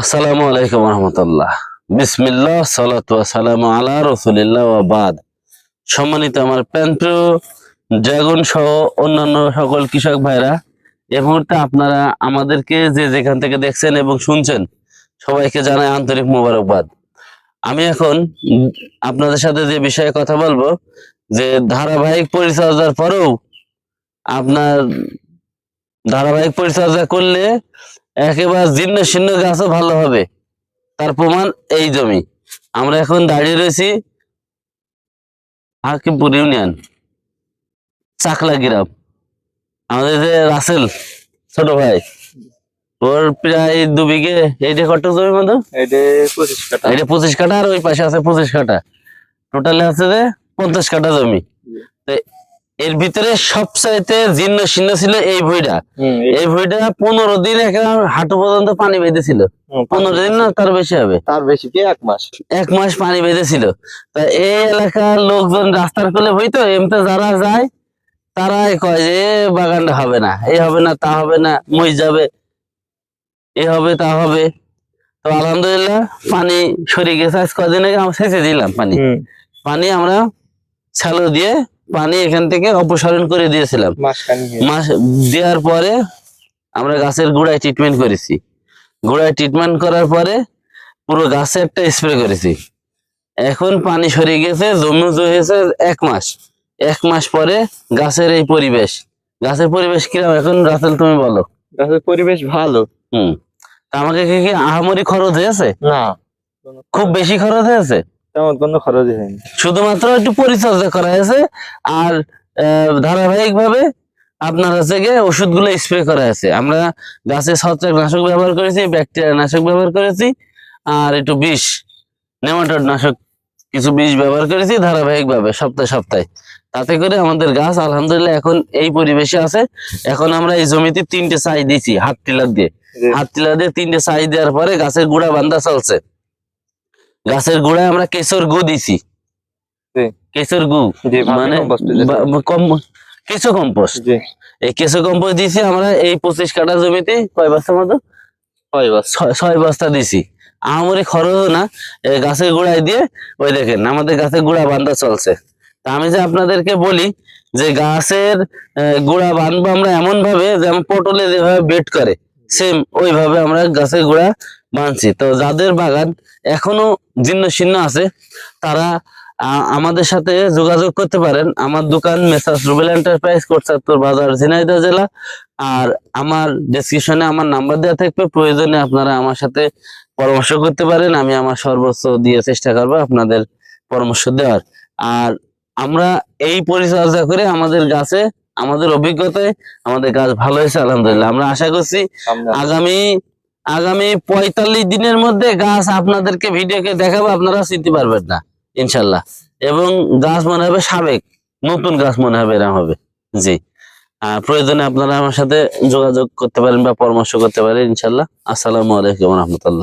আসসালামু আলাইকুম রহমতুল্লাহ। বিসমিল্লাহ, সালাতু সালাম আলা রসুলিল্লাহ বাদ। সম্মানিত আমার প্যান্ট্রো ড্রাগন সহ অন্যান্য সকল কৃষক ভাইরা, এই মুহূর্তে আপনারা আমাদেরকে যে যেখান থেকে দেখছেন এবং শুনছেন, সবাইকে জানাই আন্তরিক মোবারকবাদ। আমি এখন আপনাদের সাথে যে বিষয়ে কথা বলব, যে ধারাবাহিক পরিচর্যার পরেও আপনার ধারাবাহিক পরিচর্যা করলে একেবারে জীর্ণ শীর্ণ গাছও ভালো হবে। তার প্রমাণ এই জমি। আমরা এখন দাঁড়িয়ে রয়েছি হাকিমপুর ইউনিয়ন চাকলা গ্রাম। আমাদের যে রাসেল ছোট ভাই ওর প্রায় দু বিঘে এইটা কত জমি মতো এটা পঁচিশ কাটা কাঠা আর ওই পাশে আছে পঁচিশ কাঠা। টোটালে আছে যে পঞ্চাশ কাঠা জমি। এর ভিতরে সবচাইতে জীর্ণ শীর্ণ ছিল এই ভুইটা। এই ভুইটা পনেরো দিন একেবারে হাঁটু পর্যন্ত পানি বেঁধেছিল। পনেরো দিন না তার বেশি হবে। তার বেশি কি এক মাস? এক মাস পানি বেঁধেছিল। তা এই এলাকার লোকজন রাস্তার কোলে হইতো এমতে যারা যায় তারাই কয় যে "এ বাগানটা হবে না এই হবে না তা হবে না মই যাবে এ হবে তা হবে। তো আলহামদুলিল্লাহ পানি সরে গেছে। আজ কদিন আগে আমরা সেচে দিলাম পানি। পানি আমরা শ্যালো দিয়ে পানি এখান থেকে অপসারণ করে দিয়েছিলাম। মাস দেওয়ার পরে আমরা গাছের গোড়ায় ট্রিটমেন্ট করেছি। গোড়ায় ট্রিটমেন্ট করার পরে পুরো গাছে একটা স্প্রে করেছি। এখন পানি সরে গেছে জমি হয়েছে এক মাস। এক মাস পরে গাছের এই পরিবেশ। গাছের পরিবেশ কীরকম এখন রাসেল তুমি বলো। গাছের পরিবেশ ভালো। হুম। তা আমাকে কি কি আহামরি খরচ হয়েছে? না। খুব বেশি খরচ হয়েছে? তেমন কোনো খরচই হয়নি। শুধুমাত্র একটু পরিচর্যা করা হয়েছে আর ধারাবাহিক ভাবে আপনার হচ্ছে গিয়ে ওষুধগুলো স্প্রে করা হয়েছে। আমরা গাছে ছত্রাক নাশক ব্যবহার করেছি ব্যাকটেরিয়া নাশক ব্যবহার করেছি আর একটু বিষ নেমাটোড নাশক কিছু বিষ ব্যবহার করেছি ধারাবাহিক ভাবে সপ্তাহে সপ্তাহে। তাতে করে আমাদের গাছ আলহামদুলিল্লাহ এখন এই পরিবেশে আছে। এখন আমরা এই জমিতে তিনটে চাই দিয়েছি হাত টিলার দিয়ে। হাত টিলার দিয়ে তিনটে চাই দেওয়ার পরে গাছের গুড়া বান্ধা চলছে। গাছের গুড়ায় আমরা কেশর গু দিছি। কেশর গু মানে কম- কেঁচো কম্পোস্ট। এই কেঁচো কম্পোস্ট দিছি আমরা এই পঁচিশ কাঠা জমিতে কয় বস্তা মতো? ছয়- বস্তা। দিছি। আমারই খরচ না এই গাছের গোড়ায় দিয়ে ওই দেখেন আমাদের গাছের গোড়া বান্ধা চলছে। তা আমি যে আপনাদেরকে বলি যে গাছের গোড়া বাঁধবো আমরা এমন ভাবে যেমন পটলে যেভাবে বেড করে সেম ওইভাবে আমরা গাছের গোড়া বাঁধছি। তো যাদের বাগান এখনও জীর্ণ শীর্ণ আছে, তারা আমাদের সাথে যোগাযোগ করতে পারেন। আমার দোকান মেসার্স রুবেল এন্টারপ্রাইজ, কোটসাত্তর বাজার, ঝিনাইদহ জেলা। আর আমার ডেসক্রিপশনে আমার নাম্বার দেওয়া থাকবে। প্রয়োজনে আপনারা আমার সাথে পরামর্শ করতে পারেন। আমি আমার সর্বোচ্চ দিয়ে চেষ্টা করব আপনাদের পরামর্শ দেওয়ার। আর আমরা এই পরিচর্যা করে আমাদের গাছে আমাদের অভিজ্ঞতায় আমাদের গাছ ভালো হয়েছে আলহামদুলিল্লাহ। আমরা আশা করছি আগামী আগামী পঁয়তাল্লিশ দিনের মধ্যে গাছ আপনাদেরকে ভিডিওকে দেখাবো আপনারা চিনতে পারবেন না ইনশাল্লাহ। এবং গাছ মনে হবে সাবেক নতুন গাছ মনে হবে এরকম হবে। জি। প্রয়োজনে আপনারা আমার সাথে যোগাযোগ করতে পারেন বা পরামর্শ করতে পারেন ইনশাল্লাহ। আসসালামু আলাইকুম রহমতুল্লাহ।